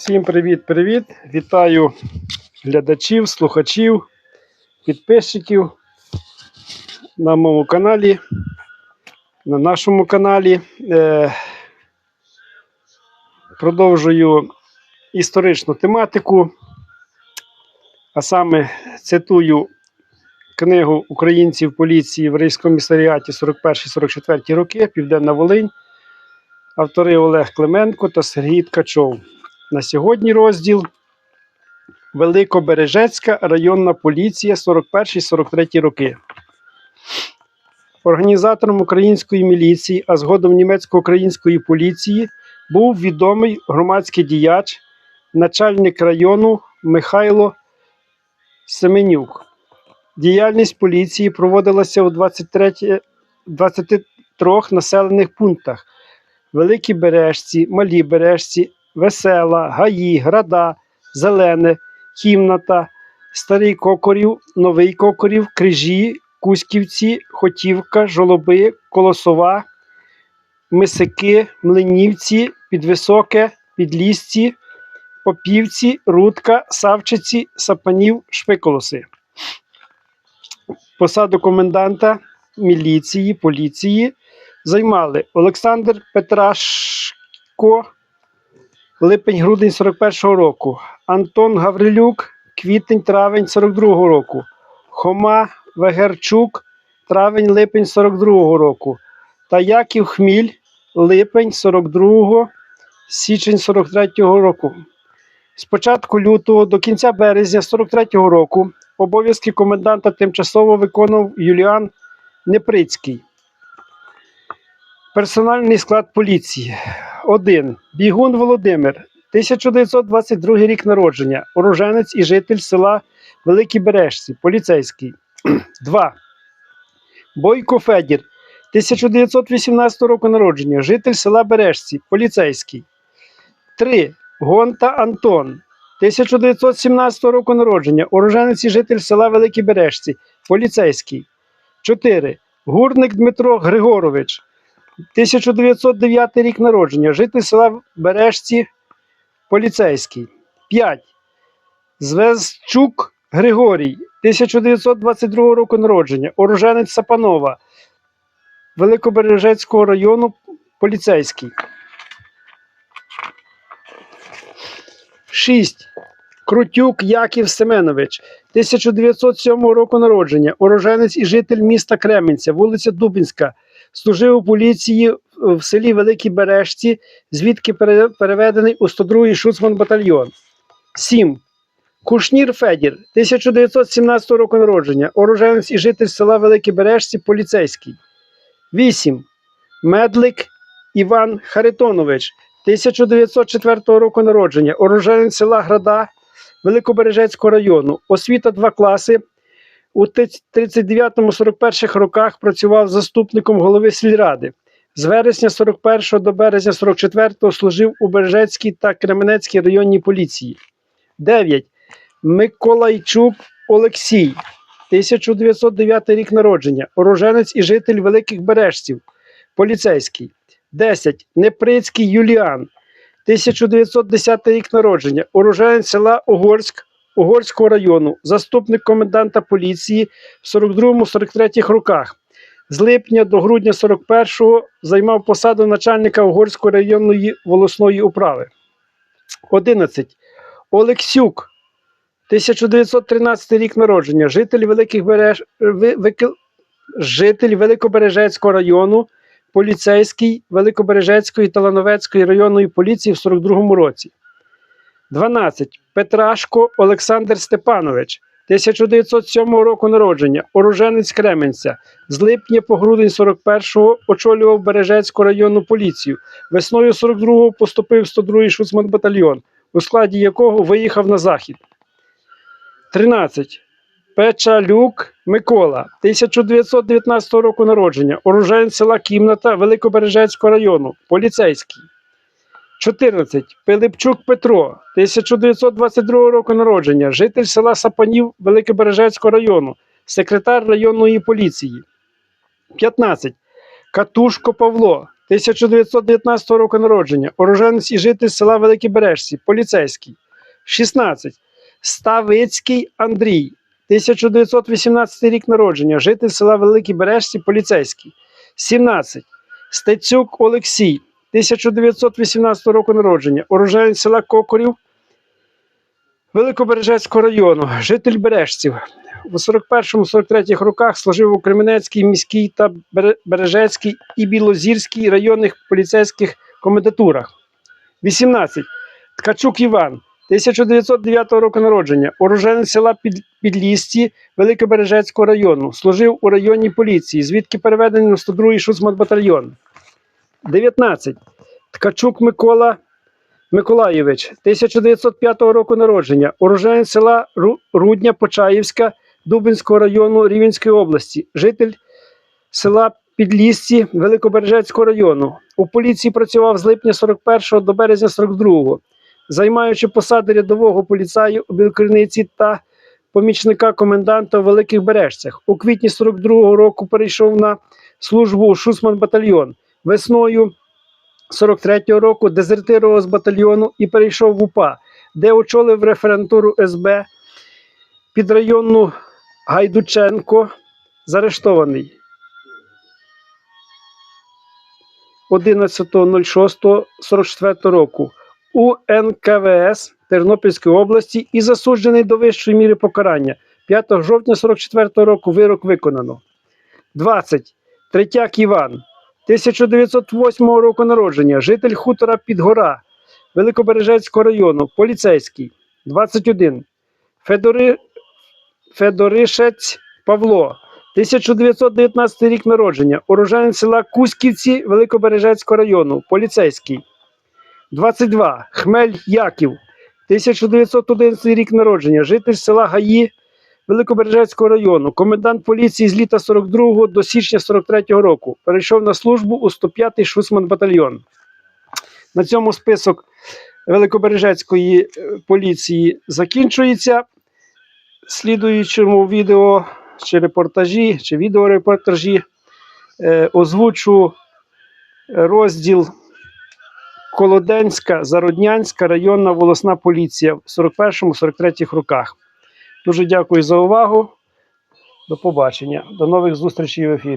Всім привіт-привіт! Вітаю глядачів, слухачів, підписчиків на моєму каналі, на нашому каналі. Е, продовжую історичну тематику, а саме цитую книгу українців поліції в Рейському місаріаті 41-44 роки, Південна Волинь. Автори Олег Клименко та Сергій Ткачов. На сьогодні розділ Великобережецька районна поліція 41-43 роки. Організатором української міліції, а згодом німецько-української поліції був відомий громадський діяч, начальник району Михайло Семенюк. Діяльність поліції проводилася у 23, 23 населених пунктах: Великій Бережці, Малій Бережці, Весела, Гаї, Града, Зелене, Кімната, Старий Кокорів, Новий Кокорів, Крижі, Кузьківці, Хотівка, Жолоби, Колосова, Мисики, Млинівці, Підвисоке, Підлісці, Попівці, Рудка, Савчиці, Сапанів, Шпиколоси. Посаду коменданта міліції, поліції займали Олександр Петрашко, липень-грудень 41-го року, Антон Гаврилюк, квітень-травень 42-го року, Хома Вегерчук, травень-липень 42-го року та Яків Хміль, липень 42-го, січень 43-го року. З початку лютого до кінця березня 43-го року обов'язки коменданта тимчасово виконував Юліан Неприцький. Персональний склад поліції. 1. Бігун Володимир, 1922 рік народження, уроженець і житель села Великі Бережці, поліцейський. 2. Бойко Федір, 1918 року народження, житель села Бережці, поліцейський. 3. Гонта Антон, 1917 року народження, уроженець і житель села Великі Бережці, поліцейський. 4. Гурник Дмитро Григорович, 1909 рік народження, житель села Бережці, поліцейський. 5. Звезчук Григорій, 1922 року народження, уроженець Сапанова, Великобережецького району, поліцейський. 6. Крутюк Яків Семенович, 1907 року народження, уроженець і житель міста Кременця, вулиця Дубинська, служив у поліції в селі Великій Бережці, звідки переведений у 102-й шуцман батальйон. 7. Кушнір Федір, 1917 року народження, уроженець і житель села Великі Бережці, поліцейський. 8. Медлик Іван Харитонович, 1904 року народження, уроженець села Града Великобережецького району, освіта 2 класи. У 39-41 роках працював заступником голови сільради. З вересня 41 до березня 44 служив у Бережецькій та Кременецькій районній поліції. 9. Миколайчук Олексій, 1909 рік народження, уроженець і житель Великих Бережців, поліцейський. 10. Неприцький Юліан, 1910 рік народження, уроженець села Угорськ Угорського району, заступник коменданта поліції в 42-43 роках. З липня до грудня 41-го займав посаду начальника Угорської районної волосної управи. 11. Олексюк, 1913 рік народження, житель Великих Береж... Ви- житель Великобережецького району, поліцейський Великобережецької та Лановецької районної поліції в 42-му році. 12. Петрашко Олександр Степанович, 1907 року народження, уроженець Кременця. З липня по грудень 41-го очолював Бережецьку районну поліцію. Весною 42-го поступив 102-й шуцман-батальйон, у складі якого виїхав на захід. 13. Печалюк Микола, 1919 року народження, уроженець села Кімната Великобережецького району, поліцейський. 14. Пилипчук Петро, 1922 року народження, житель села Сапанів Великобережецького району, секретар районної поліції. 15. Катушко Павло, 1919 року народження, уроженець і житель села Великі Бережці, поліцейський. 16. Ставицький Андрій, 1918 рік народження, житель села Великі Бережці, поліцейський. 17. Стецюк Олексій, 1918 року народження, уроженець села Кокорів, Великобережецького району, житель Бережців. У 41-43 роках служив у Кременецькій міській та Бережецькій і Білозірській районних поліцейських комендатурах. 18. Ткачук Іван, 1909 року народження, уроженець села Під, Підлісті Великобережецького району, служив у районній поліції, звідки переведений на 102-й шуцматбатальйон. 19. Ткачук Микола Миколайович, 1905 року народження, уроженець села Рудня Почаївська Дубинського району Рівненської області, житель села Підлісці Великобережецького району. У поліції працював з липня 41 до березня 42, займаючи посади рядового поліцаю у Білокриниці та помічника коменданта у Великих Бережцях. У квітні 42 року перейшов на службу у Шусман батальйон. Весною 43-го року дезертирував з батальйону і перейшов в УПА, де очолив референтуру СБ підрайонну Гайдученко, заарештований 11.06.44 року у НКВС Тернопільської області і засуджений до вищої міри покарання. 5 жовтня 44 року вирок виконано. 20. Третяк Іван, 1908 року народження, житель хутора Підгора Великобережецького району, поліцейський. 21. Федори... Федоришець Павло, 1919 рік народження, уроженець села Кузьківці Великобережецького району, поліцейський. 22. Хмель Яків, 1911 рік народження, житель села Гаї Великобережецького району, комендант поліції з літа 42 до січня 43-го року. Перейшов на службу у 105-й Шусман батальйон. На цьому список Великобережецької е, поліції закінчується. Слідуючому відео чи репортажі, чи відеорепортажі е, озвучу розділ Колоденська, Зароднянська районна волосна поліція в 41-43 роках. Дуже дякую за увагу. До побачення. До нових зустрічей в ефірі.